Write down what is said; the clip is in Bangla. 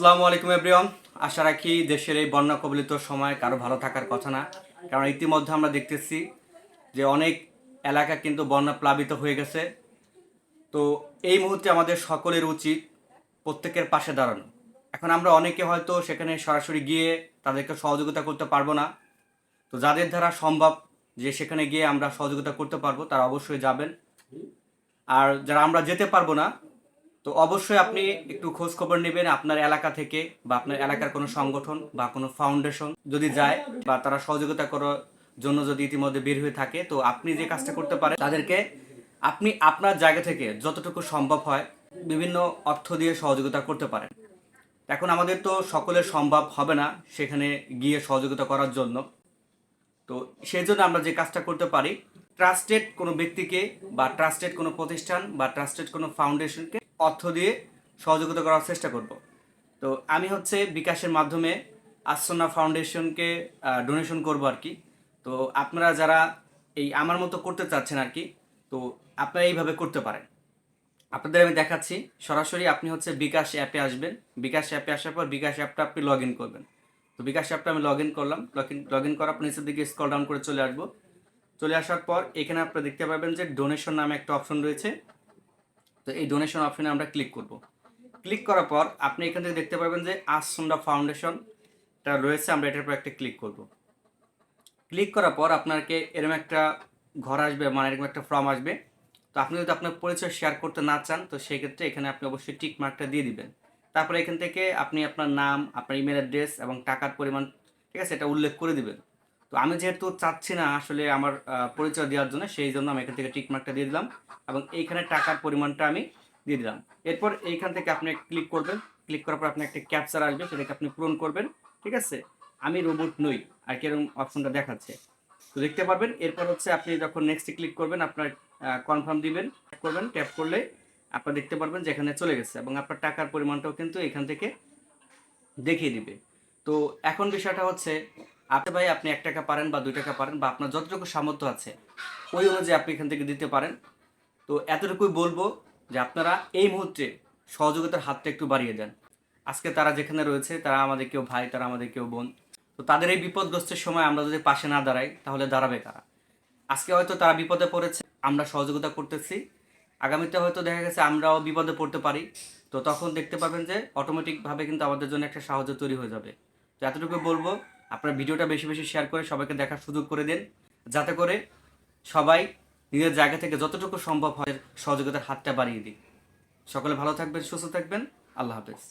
আসসালামু আলাইকুম এভরিওয়ান আশা রাখি দেশের এই বন্যা কবলিত সময় কারও ভালো থাকার কথা না। কারণ ইতিমধ্যে আমরা দেখতেছি যে অনেক এলাকা কিন্তু বন্যা প্লাবিত হয়ে গেছে। তো এই মুহূর্তে আমাদের সকলের উচিত প্রত্যেকের পাশে দাঁড়ানো। এখন আমরা অনেকে হয়তো সেখানে সরাসরি গিয়ে তাদেরকে সহযোগিতা করতে পারব না। তো যাদের দ্বারা সম্ভব যে সেখানে গিয়ে আমরা সহযোগিতা করতে পারব, তারা অবশ্যই যাবেন। আর যারা আমরা যেতে পারব না তো অবশ্যই আপনি একটু খোঁজ খবর নেবেন আপনার এলাকা থেকে বা আপনার এলাকার কোনো সংগঠন বা কোনো ফাউন্ডেশন যদি যায় বা তারা সহযোগিতা করার জন্য যদি ইতিমধ্যে বের হয়ে থাকে, তো আপনি যে কাজটা করতে পারেন, তাদেরকে আপনি আপনার জায়গা থেকে যতটুকু সম্ভব হয় বিভিন্ন অর্থ দিয়ে সহযোগিতা করতে পারেন। এখন আমাদের তো সকলের সম্ভব হবে না সেখানে গিয়ে সহযোগিতা করার জন্য। তো সেই জন্য আমরা যে কাজটা করতে পারি, ট্রাস্টেড কোনো ব্যক্তিকে বা ট্রাস্টেড কোনো প্রতিষ্ঠান বা ট্রাস্টেড কোনো ফাউন্ডেশনকে অর্থ দিয়ে সহযোগিতা করার চেষ্টা করব। তো আমি হচ্ছে বিকাশের মাধ্যমে আসনা ফাউন্ডেশনকে ডোনেশন করব আর কি। তো আপনারা যারা এই আমার মতো করতে চাচ্ছেন আর কি, তো আপনারা এইভাবে করতে পারেন। আপনাদের আমি দেখাচ্ছি, সরাসরি আপনি হচ্ছে বিকাশ অ্যাপে আসবেন। বিকাশ অ্যাপে আসার পর বিকাশ অ্যাপটা আপনি লগ ইন করবেন। তো বিকাশ অ্যাপটা আমি লগ ইন করলাম। লগ ইন লগ ইন করার পর নিচের দিকে স্কল ডাউন করে চলে আসব। চলে আসার পর এখানে আপনারা দেখতে পাবেন যে ডোনেশন নামে একটা অপশন রয়েছে। তো এই ডোনেশন অপশনে আমরা ক্লিক করব। ক্লিক করার পর আপনি এখান থেকে দেখতে পাবেন যে আসন্ডা ফাউন্ডেশন এটা রয়েছে, আমরা এটার উপর একটা ক্লিক করব। ক্লিক করার পর আপনাকে এরকম একটা ঘর আসবে মানে এরকম একটা ফর্ম আসবে। তো আপনি যদি আপনার পরিচয় শেয়ার করতে না চান, তো সেই ক্ষেত্রে এখানে আপনি অবশ্যই টিক মার্কটা দিয়ে দিবেন। তারপরে এখান থেকে আপনি আপনার নাম, আপনার ইমেল অ্যাড্রেস এবং টাকার পরিমাণ, ঠিক আছে, এটা উল্লেখ করে দিবেন। তো আমি যেহেতু চাচ্ছি না আসলে আমার পরিচয় দেওয়ার জন্য, সেই জন্য আমি এখান থেকে টিকমার্কটা দিয়ে দিলাম এবং এইখানে টাকার পরিমাণটা আমি দিয়ে দিলাম। এরপর এইখান থেকে আপনি ক্লিক করবেন। ক্লিক করার পর আপনি একটা ক্যাপচার আসবে, সেটাকে আপনি পূরণ করবেন। ঠিক আছে? আমি রোবট নই, আর কি এরকম অপশনটা দেখাচ্ছে। তো দেখতে পারবেন, এরপর হচ্ছে আপনি যখন নেক্সটে ক্লিক করবেন, আপনার কনফার্ম দিবেন ট্যাপ করবেন ট্যাপ করলে আপনার দেখতে পারবেন যে এখানে চলে গেছে এবং আপনার টাকার পরিমাণটাও কিন্তু এখান থেকে দেখিয়ে দিবে। তো এখন বিষয়টা হচ্ছে আপনি ভাই, আপনি এক টাকা পারেন বা দুই টাকা পারেন বা আপনার যতটুকু সামর্থ্য আছে, ওই অনুযায়ী আপনি এখান থেকে দিতে পারেন। তো এতটুকুই বলব যে আপনারা এই মুহূর্তে সহযোগিতার হাতটা একটু বাড়িয়ে দেন। আজকে তারা যেখানে রয়েছে, তারা আমাদের কেউ ভাই, তারা আমাদের কেউ বোন। তো তাদের এই বিপদগ্রস্তের সময় আমরা যদি পাশে না দাঁড়াই, তাহলে দাঁড়াবে কারা? আজকে হয়তো তারা বিপদে পড়েছে, আমরা সহযোগিতা করতেছি। আগামীতে হয়তো দেখা গেছে আমরাও বিপদে পড়তে পারি। তো তখন দেখতে পাবেন যে অটোমেটিকভাবে কিন্তু আমাদের জন্য একটা সাহায্য তৈরি হয়ে যাবে। তো এতটুকু বলব আপনার ভিডিওটা বেশি বেশি শেয়ার করে সবাইকে দেখার সুযোগ করে দেন। যাতে করে সবাই নিজের জায়গা থেকে যতটুকু সম্ভব হয় সহযোগিতার হাতটা বাড়িয়ে দিই সকলে ভালো থাকবেন, সুস্থ থাকবেন। আল্লাহ হাফেজ।